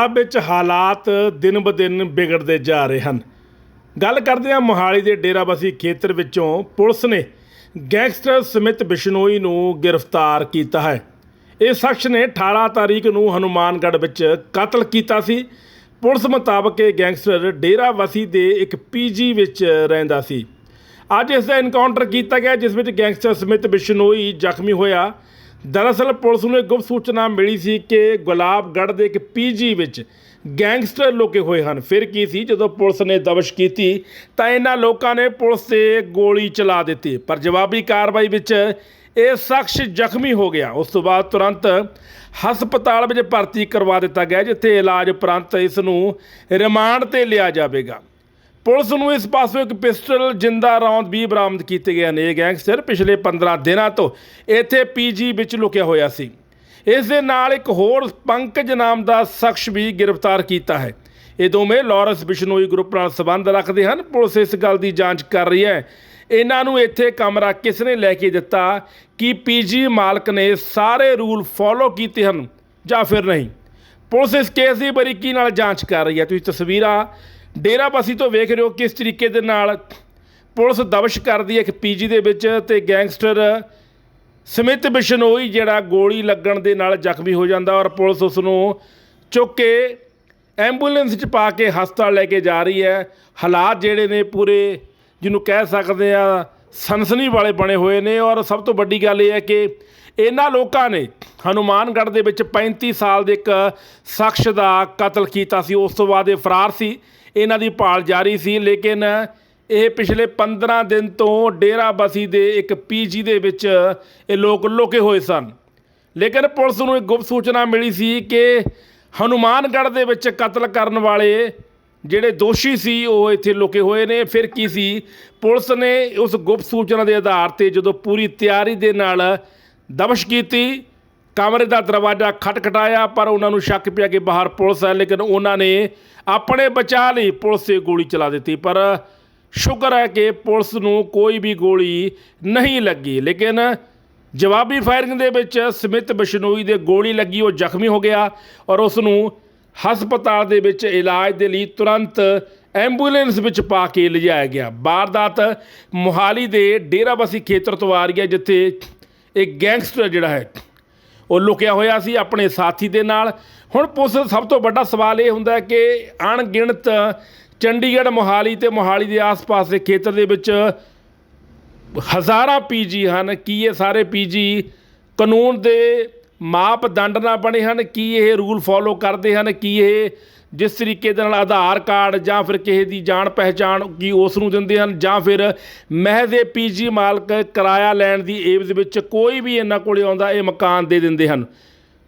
ਪੰਜਾਬ ਵਿੱਚ ਹਾਲਾਤ ਦਿਨ-ਬ-ਦਿਨ ਵਿਗੜਦੇ ਜਾ ਰਹੇ ਹਨ। ਗੱਲ ਕਰਦੇ ਹਾਂ ਮੋਹਾਲੀ ਦੇ ਡੇਰਾਬੱਸੀ ਖੇਤਰ ਵਿੱਚੋਂ ਪੁਲਿਸ ਨੇ ਗੈਂਗਸਟਰ ਸਮਿਤ ਬਿਸ਼ਨੋਈ ਨੂੰ ਗ੍ਰਿਫਤਾਰ ਕੀਤਾ ਹੈ। ਇਹ ਸ਼ਖਸ ਨੇ 18 ਤਾਰੀਖ ਨੂੰ ਹਨੂਮਾਨਗੜ੍ਹ ਵਿੱਚ ਕਤਲ ਕੀਤਾ ਸੀ। ਪੁਲਿਸ ਮੁਤਾਬਕ ਇਹ ਗੈਂਗਸਟਰ ਡੇਰਾਬਸੀ ਦੇ ਇੱਕ ਪੀਜੀ ਵਿੱਚ ਰਹਿੰਦਾ ਸੀ। ਅੱਜ ਇਸ ਦਾ ਐਨਕਾਊਂਟਰ ਕੀਤਾ ਗਿਆ, ਜਿਸ ਵਿੱਚ ਗੈਂਗਸਟਰ ਸਮਿਤ ਬਿਸ਼ਨੋਈ ਜ਼ਖਮੀ ਹੋਇਆ। ਦਰਅਸਲ ਪੁਲਿਸ ਨੂੰ ਇੱਕ ਗੁਪਤ ਸੂਚਨਾ ਮਿਲੀ ਸੀ ਕਿ ਗੁਲਾਬਗੜ੍ਹ ਦੇ ਇੱਕ ਪੀਜੀ ਵਿੱਚ ਗੈਂਗਸਟਰ ਲੁਕੇ ਹੋਏ ਹਨ। ਫਿਰ ਕੀ ਸੀ? ਜਦੋਂ ਪੁਲਿਸ ਨੇ ਦਬਸ਼ ਕੀਤੀ, ਤਾਂ ਇਹਨਾਂ ਲੋਕਾਂ ਨੇ ਪੁਲਿਸ ਤੇ ਗੋਲੀ ਚਲਾ ਦਿੱਤੀ। ਪਰ ਜਵਾਬੀ ਕਾਰਵਾਈ ਵਿੱਚ ਇਹ ਸ਼ਖਸ ਜ਼ਖਮੀ ਹੋ ਗਿਆ। ਉਸ ਤੋਂ ਬਾਅਦ ਤੁਰੰਤ ਹਸਪਤਾਲ ਵਿੱਚ ਭਰਤੀ ਕਰਵਾ ਦਿੱਤਾ ਗਿਆ, ਜਿੱਥੇ ਇਲਾਜ ਉਪਰੰਤ ਇਸ ਨੂੰ ਰਿਮਾਂਡ ਤੇ ਲਿਆ ਜਾਵੇਗਾ। ਪੁਲਿਸ ਨੂੰ ਇਸ ਪਾਸੋਂ ਇੱਕ ਪਿਸਟਲ ਜਿੰਦਾ ਰੌਂਦ ਵੀ ਬਰਾਮਦ ਕੀਤੇ ਗਏ ਨੇ। ਇਹ ਗੈਂਗਸਟਰ ਪਿਛਲੇ 15 ਦਿਨਾਂ ਤੋਂ ਇੱਥੇ ਪੀਜੀ ਵਿੱਚ ਲੁਕਿਆ ਹੋਇਆ ਸੀ। ਇਸ ਦੇ ਨਾਲ ਇੱਕ ਹੋਰ ਪੰਕਜ ਨਾਮ ਦਾ ਸ਼ਖਸ ਵੀ ਗ੍ਰਿਫਤਾਰ ਕੀਤਾ ਹੈ। ਇਹ ਦੋਵੇਂ ਲਾਰੈਂਸ ਬਿਸ਼ਨੋਈ ਗਰੁੱਪ ਨਾਲ ਸੰਬੰਧ ਰੱਖਦੇ ਹਨ। ਪੁਲਿਸ ਇਸ ਗੱਲ ਦੀ ਜਾਂਚ ਕਰ ਰਹੀ ਹੈ। ਇਹਨਾਂ ਨੂੰ ਇੱਥੇ ਕਮਰਾ ਕਿਸ ਨੇ ਲੈ ਕੇ ਦਿੱਤਾ, ਕਿ ਪੀਜੀ ਮਾਲਕ ਨੇ ਸਾਰੇ ਰੂਲ ਫੋਲੋ ਕੀਤੇ ਹਨ ਜਾਂ ਫਿਰ ਨਹੀਂ। ਪੁਲਿਸ ਇਸ ਕੇਸ ਦੀ ਬਰੀਕੀ ਨਾਲ ਜਾਂਚ ਕਰ ਰਹੀ ਹੈ। ਤੁਸੀਂ ਤਸਵੀਰਾਂ ਡੇਰਾਬੱਸੀ ਤੋਂ ਵੇਖ ਰਹੇ ਹੋ ਕਿਸ ਤਰੀਕੇ ਦੇ ਨਾਲ ਪੁਲਿਸ ਦਬਸ਼ ਕਰਦੀ ਹੈ ਇੱਕ ਪੀਜੀ ਦੇ ਵਿੱਚ ਤੇ ਗੈਂਗਸਟਰ ਸਮਿਤ ਬਿਸ਼ਨੋਈ ਜਿਹੜਾ ਗੋਲੀ ਲੱਗਣ ਦੇ ਨਾਲ ਜ਼ਖਮੀ ਹੋ ਜਾਂਦਾ ਔਰ ਪੁਲਿਸ ਉਸ ਨੂੰ ਚੁੱਕ ਕੇ ਐਂਬੂਲੈਂਸ 'ਚ ਪਾ ਕੇ ਹਸਪਤਾਲ ਲੈ ਕੇ ਜਾ ਰਹੀ ਹੈ। ਹਾਲਾਤ ਜਿਹੜੇ ਨੇ ਪੂਰੇ ਜਿਹਨੂੰ ਕਹਿ ਸਕਦੇ ਆ ਸਨਸਨੀ ਵਾਲੇ ਬਣੇ ਹੋਏ ਨੇ ਔਰ ਸਭ ਤੋਂ ਵੱਡੀ ਗੱਲ ਇਹ ਹੈ ਕਿ ਇਹਨਾਂ ਲੋਕਾਂ ਨੇ ਹਨੂਮਾਨਗੜ੍ਹ ਦੇ ਵਿੱਚ 35 ਸਾਲ ਦੇ ਇੱਕ ਸ਼ਖਸ ਦਾ ਕਤਲ ਕੀਤਾ ਸੀ। ਉਸ ਤੋਂ ਬਾਅਦ ਇਹ ਫਰਾਰ ਸੀ। ਇਹਨਾਂ ਦੀ ਭਾਲ ਜਾਰੀ ਸੀ, ਲੇਕਿਨ ਇਹ ਪਿਛਲੇ 15 ਦਿਨ ਤੋਂ ਡੇਰਾਬੱਸੀ ਦੇ ਇੱਕ ਪੀਜੀ ਦੇ ਵਿੱਚ ਇਹ ਲੋਕ ਲੁਕੇ ਹੋਏ ਸਨ। ਲੇਕਿਨ ਪੁਲਿਸ ਨੂੰ ਇੱਕ ਗੁਪਤ ਸੂਚਨਾ ਮਿਲੀ ਸੀ ਕਿ ਹਨੂਮਾਨਗੜ੍ਹ ਦੇ ਵਿੱਚ ਕਤਲ ਕਰਨ ਵਾਲੇ ਜਿਹੜੇ ਦੋਸ਼ੀ ਸੀ, ਉਹ ਇੱਥੇ ਲੁਕੇ ਹੋਏ ਨੇ। ਫਿਰ ਕੀ ਸੀ? ਪੁਲਿਸ ਨੇ ਉਸ ਗੁਪਤ ਸੂਚਨਾ ਦੇ ਆਧਾਰ ਤੇ ਜਦੋਂ ਪੂਰੀ ਤਿਆਰੀ ਦੇ ਨਾਲ ਦਬਸ਼ ਕੀਤੀ ਕਮਰੇ ਦਾ ਦਰਵਾਜ਼ਾ ਖਟਖਟਾਇਆ ਪਰ ਉਹਨਾਂ ਨੂੰ ਸ਼ੱਕ ਪਿਆ ਕਿ ਬਾਹਰ ਪੁਲਿਸ ਹੈ, ਲੇਕਿਨ ਉਹਨਾਂ ਨੇ ਆਪਣੇ ਬਚਾਅ ਲਈ ਪੁਲਿਸ ਤੇ ਗੋਲੀ ਚਲਾ ਦਿੱਤੀ। ਪਰ ਸ਼ੁਕਰ ਹੈ ਕਿ ਪੁਲਿਸ ਨੂੰ ਕੋਈ ਵੀ ਗੋਲੀ ਨਹੀਂ ਲੱਗੀ। ਲੇਕਿਨ ਜਵਾਬੀ ਫਾਇਰਿੰਗ ਦੇ ਵਿੱਚ ਸਮਿਤ ਬਿਸ਼ਨੋਈ ਦੇ ਗੋਲੀ ਲੱਗੀ, ਉਹ ਜ਼ਖਮੀ ਹੋ ਗਿਆ ਔਰ ਉਸ ਨੂੰ ਹਸਪਤਾਲ ਦੇ ਵਿੱਚ ਇਲਾਜ ਦੇ ਲਈ ਤੁਰੰਤ ਐਂਬੂਲੈਂਸ ਵਿੱਚ ਪਾ ਕੇ ਲਿਜਾਇਆ ਗਿਆ। ਵਾਰਦਾਤ ਮੋਹਾਲੀ ਦੇ ਡੇਰਾਬੱਸੀ ਖੇਤਰ ਤੋਂ ਆ ਰਹੀ ਹੈ, ਜਿੱਥੇ ਇੱਕ ਗੈਂਗਸਟਰ ਜਿਹੜਾ ਹੈ ਉਹ ਲੁਕਿਆ ਹੋਇਆ ਸੀ ਆਪਣੇ ਸਾਥੀ ਦੇ ਨਾਲ। ਹੁਣ ਪੁਲਿਸ ਸਭ ਤੋਂ ਵੱਡਾ ਸਵਾਲ ਇਹ ਹੁੰਦਾ ਹੈ ਕਿ ਅਣਗਿਣਤ ਚੰਡੀਗੜ੍ਹ ਮੋਹਾਲੀ ਤੇ ਮੋਹਾਲੀ ਦੇ ਆਸ-ਪਾਸ ਦੇ ਖੇਤਰ ਦੇ ਵਿੱਚ ਹਜ਼ਾਰਾਂ ਪੀਜੀ ਹਨ। ਕੀ ਇਹ ਸਾਰੇ ਪੀਜੀ ਕਾਨੂੰਨ ਦੇ ਮਾਪਦੰਡ ਨਾ ਬਣੇ ਹਨ, ਕੀ ਇਹ ਰੂਲ ਫੋਲੋ ਕਰਦੇ ਹਨ, ਕੀ ਇਹ ਜਿਸ ਤਰੀਕੇ ਦੇ ਨਾਲ ਆਧਾਰ ਕਾਰਡ ਜਾਂ ਫਿਰ ਕਿਸੇ ਦੀ ਜਾਣ ਪਹਿਚਾਣ ਕੀ ਉਸ ਨੂੰ ਦਿੰਦੇ ਹਨ, ਜਾਂ ਫਿਰ ਮਹਿਜ਼ ਇਹ ਪੀਜੀ ਮਾਲਕ ਕਿਰਾਇਆ ਲੈਣ ਦੀ ਏਵਜ਼ ਵਿੱਚ ਕੋਈ ਵੀ ਇਹਨਾਂ ਕੋਲੇ ਆਉਂਦਾ, ਇਹ ਮਕਾਨ ਦੇ ਦਿੰਦੇ ਹਨ।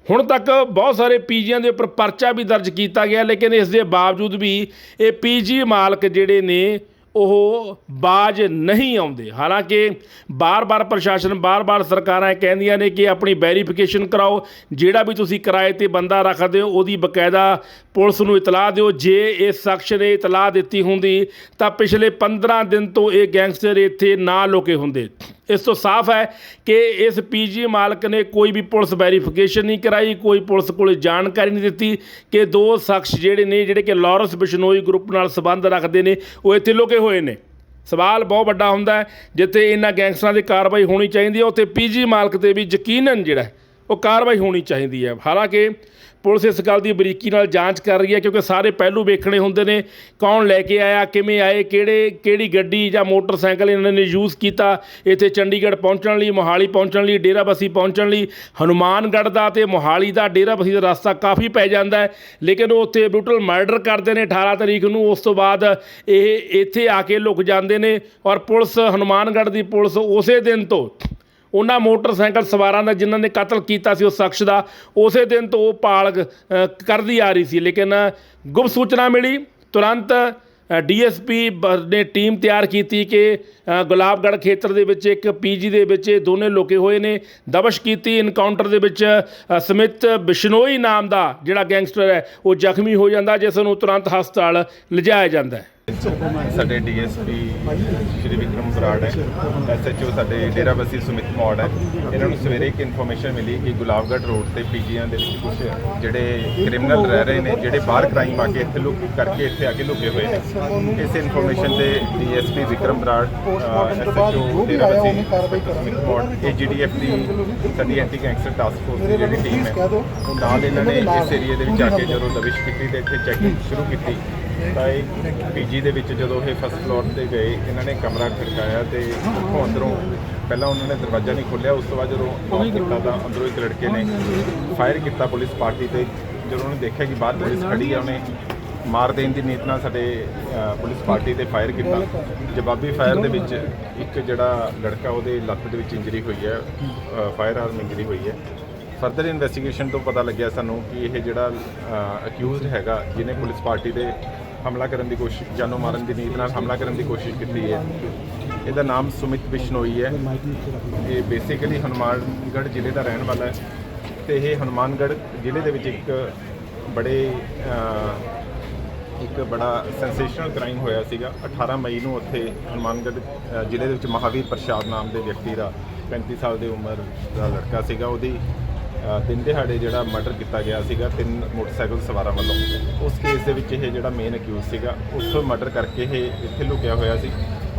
ਹੁਣ ਤੱਕ ਬਹੁਤ ਸਾਰੇ ਪੀਜੀਆਂ ਦੇ ਉੱਪਰ ਪਰਚਾ ਵੀ ਦਰਜ ਕੀਤਾ ਗਿਆ, ਲੇਕਿਨ ਇਸ ਦੇ ਬਾਵਜੂਦ ਵੀ ਇਹ ਪੀਜੀ ਮਾਲਕ ਜਿਹੜੇ ਨੇ ਉਹ ਬਾਜ ਨਹੀਂ ਆਉਂਦੇ। ਹਾਲਾਂਕਿ ਬਾਰ-ਬਾਰ ਪ੍ਰਸ਼ਾਸਨ, ਬਾਰ-ਬਾਰ ਸਰਕਾਰਾਂ ਕਹਿੰਦੀਆਂ ਨੇ ਕਿ ਆਪਣੀ ਵੈਰੀਫਿਕੇਸ਼ਨ ਕਰਾਓ। ਜਿਹੜਾ ਵੀ ਤੁਸੀਂ ਕਿਰਾਏ ਤੇ ਬੰਦਾ ਰੱਖਦੇ ਹੋ, ਉਹਦੀ ਬਕਾਇਦਾ ਪੁਲਿਸ ਨੂੰ ਇਤਲਾਹ ਦਿਓ। ਜੇ ਇਸ ਸ਼ਖਸ ਨੇ ਇਤਲਾਹ ਦਿੱਤੀ ਹੁੰਦੀ, ਤਾਂ ਪਿਛਲੇ 15 ਦਿਨ ਤੋਂ ਇਹ ਗੈਂਗਸਟਰ ਇੱਥੇ ਨਾ ਲੁਕੇ ਹੁੰਦੇ। ਇਸ ਤੋਂ ਸਾਫ਼ ਹੈ ਕਿ ਇਸ ਪੀਜੀ ਮਾਲਕ ਨੇ ਕੋਈ ਵੀ ਪੁਲਿਸ ਵੈਰੀਫਿਕੇਸ਼ਨ ਨਹੀਂ ਕਰਾਈ, ਕੋਈ ਪੁਲਿਸ ਕੋਲ ਜਾਣਕਾਰੀ ਨਹੀਂ ਦਿੱਤੀ ਕਿ ਦੋ ਸ਼ਖਸ ਜਿਹੜੇ ਨੇ, ਜਿਹੜੇ ਕਿ ਲਾਰੈਂਸ ਬਿਸ਼ਨੋਈ ਗਰੁੱਪ ਨਾਲ ਸੰਬੰਧ ਰੱਖਦੇ ਨੇ, ਉਹ ਇੱਥੇ ਲੁਕੇ ਹੋਏ ਨੇ। ਸਵਾਲ ਬਹੁਤ ਵੱਡਾ ਹੁੰਦਾ ਹੈ, ਜਿੱਥੇ ਇਹਨਾਂ ਗੈਂਗਸਟਰਾਂ ਦੀ ਕਾਰਵਾਈ ਹੋਣੀ ਚਾਹੀਦੀ ਹੈ, ਉੱਥੇ ਪੀਜੀ ਮਾਲਕ ਤੇ ਵੀ ਯਕੀਨਨ ਜਿਹੜਾ ਉਹ ਕਾਰਵਾਈ ਹੋਣੀ ਚਾਹੀਦੀ ਹੈ। ਹਾਲਾਂਕਿ ਪੁਲਿਸ ਇਸ ਗੱਲ ਦੀ ਬਰੀਕੀ ਨਾਲ ਜਾਂਚ ਕਰ ਰਹੀ ਹੈ ਕਿਉਂਕਿ ਸਾਰੇ ਪਹਿਲੂ ਵੇਖਣੇ ਹੁੰਦੇ ਨੇ, ਕੌਣ ਲੈ ਕੇ ਆਇਆ, ਕਿਵੇਂ ਆਏ, ਕਿਹੜੇ, ਕਿਹੜੀ ਗੱਡੀ ਜਾਂ ਮੋਟਰਸਾਈਕਲ ਇਹਨਾਂ ਨੇ ਯੂਜ਼ ਕੀਤਾ, ਇੱਥੇ ਚੰਡੀਗੜ੍ਹ ਪਹੁੰਚਣ ਲਈ, ਮੋਹਾਲੀ ਪਹੁੰਚਣ ਲਈ, ਡੇਰਾਬੱਸੀ ਪਹੁੰਚਣ ਲਈ, ਹਨੂਮਾਨਗੜ੍ਹ ਦਾ ਤੇ ਮੋਹਾਲੀ ਦਾ, ਡੇਰਾਬੱਸੀ ਦਾ ਰਸਤਾ ਕਾਫੀ ਪੈ ਜਾਂਦਾ ਹੈ, ਲੇਕਿਨ ਉਹ ਉੱਥੇ ਬਰੂਟਲ ਮਰਡਰ ਕਰਦੇ ਨੇ 18 ਤਰੀਕ ਨੂੰ, ਉਸ ਤੋਂ ਬਾਅਦ ਇਹ ਇੱਥੇ ਆ ਕੇ ਲੁਕ ਜਾਂਦੇ ਨੇ ਔਰ ਪੁਲਿਸ, ਹਨੂਮਾਨਗੜ੍ਹ ਦੀ ਪੁਲਿਸ ਉਸੇ ਦਿਨ ਤੋਂ ਉਹਨਾਂ ਮੋਟਰਸਾਈਕਲ ਸਵਾਰਾਂ ਦਾ ਜਿਨ੍ਹਾਂ ਨੇ ਕਤਲ ਕੀਤਾ ਸੀ ਉਸ ਸ਼ਖਸ ਦਾ ਉਸੇ ਦਿਨ ਤੋਂ ਉਹ ਪਾਲ ਕਰਦੀ ਆ ਰਹੀ ਸੀ। ਲੇਕਿਨ ਗੁਪਤ ਸੂਚਨਾ ਮਿਲੀ ਤੁਰੰਤ ਡੀਐਸਪੀ ਨੇ ਟੀਮ ਤਿਆਰ ਕੀਤੀ ਕਿ ਅ, ਗੁਲਾਬਗੜ੍ਹ ਖੇਤਰ ਦੇ ਵਿੱਚ ਇੱਕ ਪੀਜੀ ਦੇ ਵਿੱਚ ਇਹ ਦੋਨੇ ਲੁਕੇ ਹੋਏ ਨੇ। ਦਬਸ਼ ਕੀਤੀ ਇਨਕਾਊਂਟਰ ਦੇ ਵਿੱਚ ਸਮਿਤ ਬਿਸ਼ਨੋਈ ਨਾਮ ਦਾ ਜਿਹੜਾ ਗੈਂਗਸਟਰ ਹੈ ਉਹ ਜ਼ਖਮੀ ਹੋ ਜਾਂਦਾ ਜਿਸ ਨੂੰ ਤੁਰੰਤ ਹਸਪਤਾਲ ਲਿਜਾਇਆ ਜਾਂਦਾ ਹੈ। ਸਾਡੇ ਡੀਐਸਪੀ ਸ਼੍ਰੀ ਵਿਕਰਮ ਬਰਾੜ ਹੈ। ਐਸਐਚਓ ਸਾਡੇ ਡੇਰਾਬੱਸੀ ਸੁਮਿਤ ਮੌੜ ਹੈ। ਇਹਨਾਂ ਨੂੰ ਸਵੇਰੇ ਇੱਕ ਇਨਫੋਰਮੇਸ਼ਨ ਮਿਲੀ ਕਿ ਗੁਲਾਬਗੜ੍ਹ ਰੋਡ ਤੇ ਪੀਜੀਆਂ ਦੇ ਵਿੱਚ ਕੁਝ ਜਿਹੜੇ ਕ੍ਰਿਮੀਨਲ ਰਹਿ ਰਹੇ ਨੇ, ਜਿਹੜੇ ਬਾਹਰ ਕ੍ਰਾਈਮ ਆ ਕੇ ਇੱਥੇ ਲੁਕ ਕਰਕੇ ਇੱਥੇ ਆ ਕੇ ਲੁਕੇ ਹੋਏ ਨੇ। ਇਸ ਇਨਫੋਰਮੇਸ਼ਨ ਤੇ DSP Vikram Brar SHO Derabassi Sumit Maur AGTF ਦੀ ਸਾਡੀ ਐਂਟੀ ਗੈਂਗਸਟਰ ਟਾਸਕ ਫੋਰਸ ਦੀ ਜਿਹੜੀ ਟੀਮ ਹੈ, ਉਹ ਨਾਲ ਇਹਨਾਂ ਨੇ ਇਸ ਏਰੀਆ ਦੇ ਵਿੱਚ ਆ ਕੇ ਜਦੋਂ ਦਬਿਸ਼ ਕੀਤੀ ਤੇ ਇੱਥੇ ਚੈਕਿੰਗ ਸ਼ੁਰੂ ਕੀਤੀ। ਤਾਂ ਇਹ ਪੀਜੀ ਦੇ ਵਿੱਚ ਜਦੋਂ ਇਹ ਫਸਟ ਫਲੋਰ ਤੇ ਗਏ ਇਹਨਾਂ ਨੇ ਕਮਰਾ ਖੜਕਾਇਆ ਤੇ ਉਹ ਅੰਦਰੋਂ ਪਹਿਲਾਂ ਉਹਨਾਂ ਨੇ ਦਰਵਾਜ਼ਾ ਨਹੀਂ ਖੋਲ੍ਹਿਆ ਉਸ ਤੋਂ ਬਾਅਦ ਜਦੋਂ ਨੌਕ ਕੀਤਾ ਤਾਂ ਅੰਦਰੋਂ ਇੱਕ ਲੜਕੇ ਨੇ ਫਾਇਰ ਕੀਤਾ ਪੁਲਿਸ ਪਾਰਟੀ ਤੇ। ਜਦੋਂ ਉਹਨੇ ਦੇਖਿਆ ਕਿ ਬਾਹਰ ਪੁਲਿਸ ਖੜੀ ਆ ਉਹਨੇ ਮਾਰ ਦੇਣ ਦੀ ਨੀਤ ਨਾਲ ਸਾਡੇ ਅ, ਪੁਲਿਸ ਪਾਰਟੀ ਤੇ ਫਾਇਰ ਕੀਤਾ। ਜਵਾਬੀ ਫਾਇਰ ਦੇ ਵਿੱਚ ਇੱਕ ਜਿਹੜਾ ਲੜਕਾ ਉਹਦੇ ਲੱਤ ਦੇ ਵਿੱਚ ਇੰਜਰੀ ਹੋਈ ਹੈ ਫਾਇਰ ਆਰਮ ਇੰਜਰੀ ਹੋਈ ਹੈ। ਫਰਦਰ ਇਨਵੈਸਟੀਗੇਸ਼ਨ ਤੋਂ ਪਤਾ ਲੱਗਿਆ ਸਾਨੂੰ ਕਿ ਇਹ ਜਿਹੜਾ ਅਕਿਊਜ਼ਡ ਹੈਗਾ ਜਿਹਨੇ ਪੁਲਿਸ ਪਾਰਟੀ ਦੇ ਹਮਲਾ ਕਰਨ ਦੀ ਕੋਸ਼ਿਸ਼, ਜਾਨੋਂ ਮਾਰਨ ਦੀ ਨੀਤ ਨਾਲ ਹਮਲਾ ਕਰਨ ਦੀ ਕੋਸ਼ਿਸ਼ ਕੀਤੀ ਹੈ। ਇਹਦਾ ਨਾਮ ਸੁਮਿਤ ਬਿਸ਼ਨੋਈ ਹੈ। ਇਹ ਬੇਸਿਕਲੀ ਹਨੂਮਾਨਗੜ੍ਹ ਜ਼ਿਲ੍ਹੇ ਦਾ ਰਹਿਣ ਵਾਲਾ ਹੈ ਤੇ ਇਹ ਹਨੂਮਾਨਗੜ੍ਹ ਜ਼ਿਲ੍ਹੇ ਦੇ ਵਿੱਚ ਇੱਕ ਬੜੇ ਇੱਕ ਬੜਾ ਸੈਂਸੇਸ਼ਨਲ ਕ੍ਰਾਈਮ ਹੋਇਆ ਸੀਗਾ। 18 ਮਈ ਨੂੰ ਉੱਥੇ ਹਨੂਮਾਨਗੜ੍ਹ ਜ਼ਿਲ੍ਹੇ ਦੇ ਵਿੱਚ ਮਹਾਵੀਰ ਪ੍ਰਸ਼ਾਦ ਨਾਮ ਦੇ ਵਿਅਕਤੀ ਦਾ 35 ਸਾਲ ਦੀ ਉਮਰ ਦਾ ਲੜਕਾ ਸੀਗਾ। ਉਹਦੀ ਦਿਨ ਦਿਹਾੜੇ ਜਿਹੜਾ ਮਰਡਰ ਕੀਤਾ ਗਿਆ ਸੀਗਾ, ਤਿੰਨ ਮੋਟਰਸਾਈਕਲ ਸਵਾਰਾਂ ਵੱਲੋਂ। ਉਸ ਕੇਸ ਦੇ ਵਿੱਚ ਇਹ ਜਿਹੜਾ ਮੇਨ ਅਕਿਊਜ਼ ਸੀਗਾ, ਉੱਥੋਂ ਮਰਡਰ ਕਰਕੇ ਇਹ ਇੱਥੇ ਲੁਕਿਆ ਹੋਇਆ ਸੀ।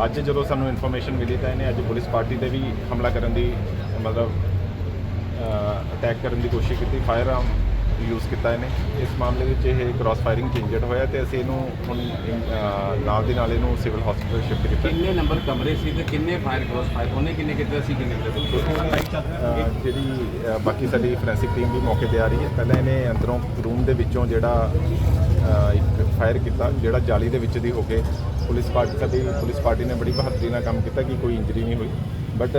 ਅੱਜ ਜਦੋਂ ਸਾਨੂੰ ਇਨਫੋਰਮੇਸ਼ਨ ਮਿਲੀ ਤਾਂ ਇਹਨੇ ਅੱਜ ਪੁਲਿਸ ਪਾਰਟੀ ਤੇ ਵੀ ਹਮਲਾ ਕਰਨ ਦੀ, ਮਤਲਬ ਅਟੈਕ ਕਰਨ ਦੀ ਕੋਸ਼ਿਸ਼ ਕੀਤੀ। ਫਾਇਰ ਆਰਮ ਯੂਜ਼ ਕੀਤਾ ਇਹਨੇ। ਇਸ ਮਾਮਲੇ ਵਿੱਚ ਇਹ ਕ੍ਰਾਸ ਫਾਇਰਿੰਗ ਚ ਇੰਜਰਡ ਹੋਇਆ ਤੇ ਅਸੀਂ ਇਹਨੂੰ ਹੁਣ ਅਹ, ਨਾਲ ਦੀ ਨਾਲ ਇਹਨੂੰ ਸਿਵਲ ਹਸਪੀਟਲ ਸ਼ਿਫਟ ਕੀਤਾ। ਕਿੰਨੇ ਨੰਬਰ ਕਮਰੇ ਸੀ ਤੇ ਕਿੰਨੇ ਫਾਇਰ ਕ੍ਰੋਸ ਫਾਇਰ ਉਹਨੇ ਕਿੰਨੇ ਕੀਤੇ ਸੀ ਕਿੰਨੇ ਕੀਤੇ? ਅਹ, ਜਿਹੜੀ ਅਹ, ਬਾਕੀ ਸਾਡੀ ਫੋਰੈਂਸਿਕ ਟੀਮ ਵੀ ਮੌਕੇ ਤੇ ਆ ਰਹੀ ਹੈ। ਪਹਿਲਾਂ ਇਹਨੇ ਅੰਦਰੋਂ ਰੂਮ ਦੇ ਵਿੱਚੋਂ ਜਿਹੜਾ ਅਹ, ਇੱਕ ਫਾਇਰ ਕੀਤਾ ਜਿਹੜਾ ਜਾਲੀ ਦੇ ਵਿੱਚ ਦੀ ਹੋ ਕੇ ਪੁਲਿਸ ਪਾਰਟੀ ਸਾਡੀ ਪੁਲਿਸ ਪਾਰਟੀ ਨੇ ਬੜੀ ਬਹਾਦਰੀ ਨਾਲ ਕੰਮ ਕੀਤਾ ਕਿ ਕੋਈ ਇੰਜਰੀ ਨਹੀਂ ਹੋਈ। ਬਟ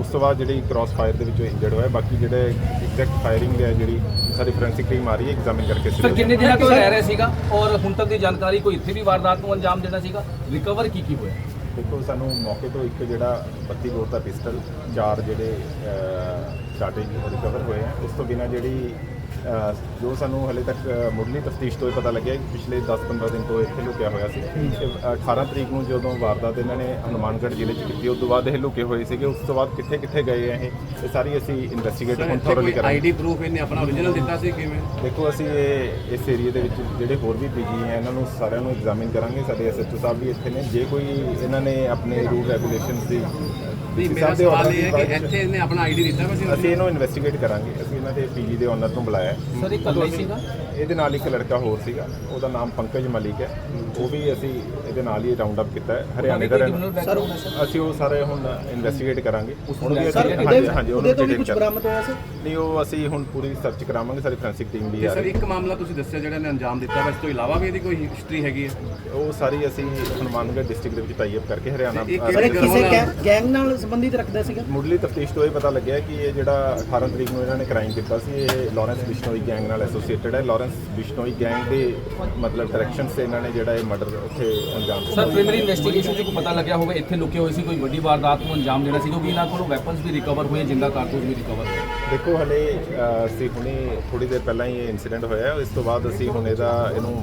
ਉਸ ਤੋਂ ਬਾਅਦ ਜਿਹੜੀ ਕ੍ਰਾਸ ਫਾਇਰ ਦੇ ਵਿੱਚੋਂ ਇੰਜਰਡ ਹੋਇਆ ਬਾਕੀ ਜਿਹੜੇ ਐਗਜ਼ੈਕਟ ਫਾਇਰਿੰਗ ਹੈ ਜਿਹੜੀ ਸਾਡੀ ਫੋਰੈਂਸਿਕ ਟੀਮ ਆ ਰਹੀ ਹੈ ਐਗਜ਼ਾਮਿਨ ਕਰਕੇ ਸਰ ਕਿੰਨੇ ਦਿਨਾਂ ਤੋਂ ਰਹਿ ਰਿਹਾ ਸੀਗਾ? ਔਰ ਹੁਣ ਤੱਕ ਦੀ ਜਾਣਕਾਰੀ ਕੋਈ ਇੱਥੇ ਵੀ ਵਾਰਦਾਤ ਨੂੰ ਅੰਜਾਮ ਦੇਣਾ ਸੀਗਾ? ਰਿਕਵਰ ਕੀ ਕੀ ਹੋਇਆ? ਦੇਖੋ ਸਾਨੂੰ ਮੌਕੇ ਤੋਂ ਇੱਕ ਜਿਹੜਾ 32 ਬੋਰ ਦਾ ਪਿਸਟਲ ਚਾਰ ਜਿਹੜੇ ਸਟਾਰਟਿੰਗ ਰਿਕਵਰ ਹੋਏ ਆ ਉਸ ਤੋਂ ਬਿਨਾ ਜਿਹੜੀ ਜੋ ਸਾਨੂੰ ਹਲੇ ਤੱਕ ਮੁੱਢਲੀ ਤਫਤੀਸ਼ ਤੋਂ ਇਹ ਪਤਾ ਲੱਗਿਆ ਕਿ ਪਿਛਲੇ 10-15 ਦਿਨ ਤੋਂ ਇੱਥੇ ਲੁਕਿਆ ਹੋਇਆ ਸੀ। ਤੇ 18 ਤਰੀਕ ਨੂੰ ਜਦੋਂ ਵਾਰਦਾਤ ਇਹਨਾਂ ਨੇ ਹਨੂਮਾਨਗੜ੍ਹ ਜ਼ਿਲ੍ਹੇ 'ਚ ਕੀਤੀ ਉਸ ਤੋਂ ਬਾਅਦ ਇਹ ਲੁਕੇ ਹੋਏ ਸੀਗੇ। ਉਸ ਤੋਂ ਬਾਅਦ ਕਿੱਥੇ ਕਿੱਥੇ ਗਏ ਆ ਇਹ ਇਹ ਸਾਰੀ ਅਸੀਂ ਇਨਵੈਸਟੀਗੇਟ ਹੁਣ ਥੋਰਲੀ ਕਰਾਂਗੇ। ਆਈਡੀ ਪ੍ਰੂਫ ਇਹਨੇ ਆਪਣਾ ਓਰੀਜਨਲ ਦਿੱਤਾ ਸੀ ਕਿਵੇਂ? ਦੇਖੋ ਅਸੀਂ ਇਹ ਇਸ ਏਰੀਆ ਦੇ ਵਿੱਚ ਜਿਹੜੇ ਹੋਰ ਵੀ ਪੀਜੀ ਹੈ ਇਹਨਾਂ ਨੂੰ ਸਾਰਿਆਂ ਨੂੰ ਐਗਜ਼ਾਮਿਨ ਕਰਾਂਗੇ। ਸਾਡੇ ਐਸਐਚਓ ਸਾਹਿਬ ਵੀ ਇੱਥੇ ਨੇ। ਜੇ ਕੋਈ ਇਹਨਾਂ ਨੇ ਆਪਣੇ ਰੂਲ ਰੈਗੂਲੇਸ਼ਨਸ ਦੀ ਨਹੀਂ ਮੇਰਾ ਸਵਾਲ ਇਹ ਹੈ ਕਿ ਇੱਥੇ ਇਹਨੇ ਆਪਣਾ ਆਈਡੀ ਦਿੱਤਾ ਵੈਸੇ ਅਸੀਂ ਇਹਨੂੰ ਇਨਵੈਸਟੀਗੇਟ ਕਰਾਂਗੇ। ਅਸੀਂ ਇਹਨਾਂ ਦੇ ਪੀਜੀ ਦੇ ਓਨਰ ਨੂੰ ਬੁਲਾਇਆ ਹੈ। ਸਰ ਇਹ ਇਕੱਲਾ ਹੀ ਸੀਗਾ? ਇਹਦੇ ਨਾਲ ਇੱਕ ਲੜਕਾ ਹੋਰ ਸੀਗਾ ਉਹਦਾ ਨਾਮ ਪੰਕਜ ਮਲਿਕ ਹੈ। ਉਹ ਵੀ ਅਸੀਂ ਇਹਦੇ ਨਾਲ ਹੀ ਰਾਉਂਡ ਅਪ ਕੀਤਾ ਹੈ। ਹਰਿਆਣੇ ਦਾ ਰਹਿਣ ਸਰ ਅਸੀਂ ਉਹ ਸਾਰੇ ਹੁਣ ਇਨਵੈਸਟੀਗੇਟ ਕਰਾਂਗੇ। ਹੁਣ ਵੀ ਅਸੀਂ ਹਾਂਜੀ ਹਾਂਜੀ ਉਹਦੇ ਤੋਂ ਵੀ ਕੁਝ ਬਰਾਮਦ ਹੋਇਆ ਸੀ? ਨਹੀਂ ਉਹ ਅਸੀਂ ਹੁਣ ਪੂਰੀ ਸਰਚ ਕਰਾਵਾਂਗੇ ਸਾਡੀ ਫੋਰੈਂਸਿਕ ਟੀਮ ਵੀ ਆ ਸਰ ਰਹੀ ਇੱਕ ਮਾਮਲਾ ਤੁਸੀਂ ਦੱਸਿਆ ਜਿਹੜਾ ਨੇ ਅੰਜਾਮ ਦਿੱਤਾ ਵਾ ਇਸ ਤੋਂ ਇਲਾਵਾ ਵੀ ਇਹਦੀ ਕੋਈ ਹਿਸਟਰੀ ਹੈਗੀ ਹੈ? ਉਹ ਸਾਰੀ ਅਸੀਂ ਹਨੂਮਾਨਗੜ੍ਹ ਡਿਸਟ੍ਰਿਕਟ ਦੇ ਵਿੱਚ ਟਾਈ ਅਪ ਕਰਕੇ ਹਰਿਆਣਾ ਇਹ ਕਿਹੜੇ ਕਿਸੇ ਗੈਂਗ ਨਾਲ ਸੰਬੰਧਿਤ ਰੱਖਦਾ ਸੀਗਾ? ਮੁੱਢਲੀ ਤਫਤੀਸ਼ ਤੋਂ ਇਹ ਪਤਾ ਲੱਗਿਆ ਕਿ ਇਹ ਜਿਹੜਾ 18 ਤਰੀਕ ਨੂੰ ਇਹਨਾਂ ਨੇ ਕ੍ਰਾਈਮ ਕੀਤਾ ਸੀ ਇਹ ਲਾਰੈਂਸ ਬਿਸ਼ਨੋਈ ਗੈਂਗ ਨਾਲ ਐਸੋਸੀਏਟਡ ਹੈ। ਲਾਰੈਂਸ ਬਿਸ਼ਨੋਈ ਗੈਂਗ ਦੇ ਮਤਲਬ ਡਾਇਰੈਕਸ਼ਨ ਸੇ ਇਹਨਾਂ ਨੇ ਜਿਹੜਾ ਇਹ ਮਰਡਰ ਉੱਥੇ ਅੰਜਾਮ ਸਰ ਦਿੱਤਾ ਪ੍ਰੀਮਰੀ ਇਨਵੈਸਟੀਗੇਸ਼ਨ 'ਚ ਕੋਈ ਪਤਾ ਲੱਗਿਆ ਹੋਵੇ ਇੱਥੇ ਲੁਕੇ ਹੋਏ ਸੀ ਕੋਈ ਵੱਡੀ ਵਾਰਦਾਤ ਨੂੰ ਅੰਜਾਮ ਦੇਣਾ ਸੀ ਕਿਉਂਕਿ ਇਹਨਾਂ ਕੋਲੋਂ ਵੈਪਨਸ ਵੀ ਰਿਕਵਰ ਹੋਏ ਜਿੰਦਾ ਕਾਰਤੂਸ ਵੀ ਰਿਕਵਰ ਹੋਏ। ਦੇਖੋ ਹਲੇ ਅਸੀਂ ਹੁਣੇ ਥੋੜੀ ਦੇਰ ਪਹਿਲਾਂ ਹੀ ਇਹ ਇਨਸੀਡੈਂਟ ਹੋਇਆ ਹੈ। ਇਸ ਤੋਂ ਬਾਅਦ ਅਸੀਂ ਹੁਣ ਇਹਦਾ ਇਹਨੂੰ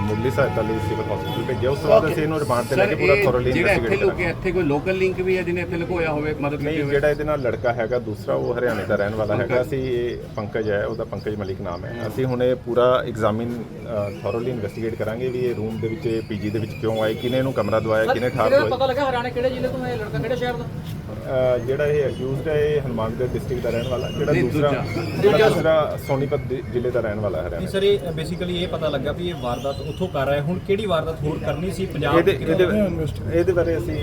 ਮੁੱਢਲੀ ਸਹਾਇਤਾ ਲਈ ਸਿਵਲ ਹਸਪੀਟਲ ਭੇਜਿਆ। ਉਸ ਤੋਂ ਬਾਅਦ ਅਸੀਂ ਇਹਨੂੰ ਰਿਮਾਂਡ ਤੇ ਲੈ ਸਰ ਕੇ ਪੂਰਾ ਥੋਰਲੀ ਜਿਹੜਾ ਇੱਥੇ ਇਨਵੈਸਟੀਗੇਟ ਲੁਕਿਆ ਕਰਾਂਗੇ। ਇੱਥੇ ਕੋਈ ਲੋਕਲ ਲਿੰਕ ਵੀ ਹੈ ਜਿਹਨੇ ਇੱਥੇ ਲੁਕੋਇਆ ਹੋਵੇ ਮਦਦ ਕੀਤੀ ਨਹੀਂ ਹੋਵੇ? ਜਿਹੜਾ ਇਹਦੇ ਨਾਲ ਲੜਕਾ ਹੈਗਾ ਦੂਸਰਾ ਉਹ ਹਰਿਆਣੇ ਦਾ ਰਹਿਣ ਵਾਲਾ ਹੈਗਾ ਅਸੀਂ ਇਹ ਪੰਕਜ ਹੈ ਉਹਦਾ ਪੰਕਜ ਮਲਿਕ ਨਾਮ ਹੈ। ਅਸੀਂ ਹੁਣ ਇਹ ਪੂਰਾ ਐਗਜ਼ਾਮਿਨ ਥੋਰਲੀ ਇਨਵੈਸਟੀਗੇਟ ਕਰਾਂਗੇ ਵੀ ਇਹ ਰੂਮ ਦੇ ਵਿੱਚ ਪੀਜੀ ਦੇ ਵਿੱਚ ਕਿਉਂ ਆਏ ਕਿਨੇ ਇਹਨੂੰ ਕਮਰਾ ਦਵਾਇਆ ਕਿਨੇ ਠਾਰ ਦਵਾਈ? ਪਤਾ ਲੱਗਾ ਹਰਿਆਣਾ ਕਿਹੜੇ ਜ਼ਿਲ੍ਹੇ ਤੋਂ ਹੈ ਲੜਕਾ ਕਿਹੜੇ ਸ਼ਹਿਰ ਦਾ ਜਿਹੜਾ ਇਹ ਅਕਿਊਜ਼ਡ ਹੈ ਇਹ ਹਨੂਮਾਨਗੜ੍ਹ ਡਿਸਟ੍ਰਿਕਟ ਦਾ ਰਹਿਣ ਵਾਲਾ ਜਿਹੜਾ ਦੂਸਰਾ ਜਿਹੜਾ ਦੂਸਰਾ ਸੋਨੀਪਤ ਦੇ ਜ਼ਿਲ੍ਹੇ ਦਾ ਰਹਿਣ ਵਾਲਾ ਹੈ ਹਰਿਆਣਾ। ਸਰ ਇਹ ਬੇਸਿਕਲੀ ਇਹ ਪਤਾ ਲੱਗਾ ਵੀ ਇਹ ਵਾਰਦਾਤ ਉੱਥੋਂ ਕਰ ਰਿਹਾ ਹੈ ਹੁਣ ਕਿਹੜੀ ਵਾਰਦਾਤ ਹੋਰ ਕਰਨੀ ਸੀ? ਪੰਜਾਬ ਇਹਦੇ ਇਹਦੇ ਇਹਦੇ ਬਾਰੇ ਅਸੀਂ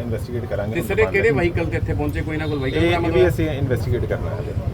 ਇਨਵੈਸਟੀਗੇਟ ਕਰਾਂਗੇ। ਤੇ ਸਰ ਇਹ ਕਿਹੜੇ ਵਹੀਕਲ ਤੇ ਇੱਥੇ ਪਹੁੰਚੇ? ਕੋਈ ਨਾ ਕੋਈ ਇਹ ਵਹੀਕਲ ਇਹ ਵੀ ਅਸੀਂ ਇਨਵੈਸਟੀਗੇਟ ਕਰਨਾ ਹੈ।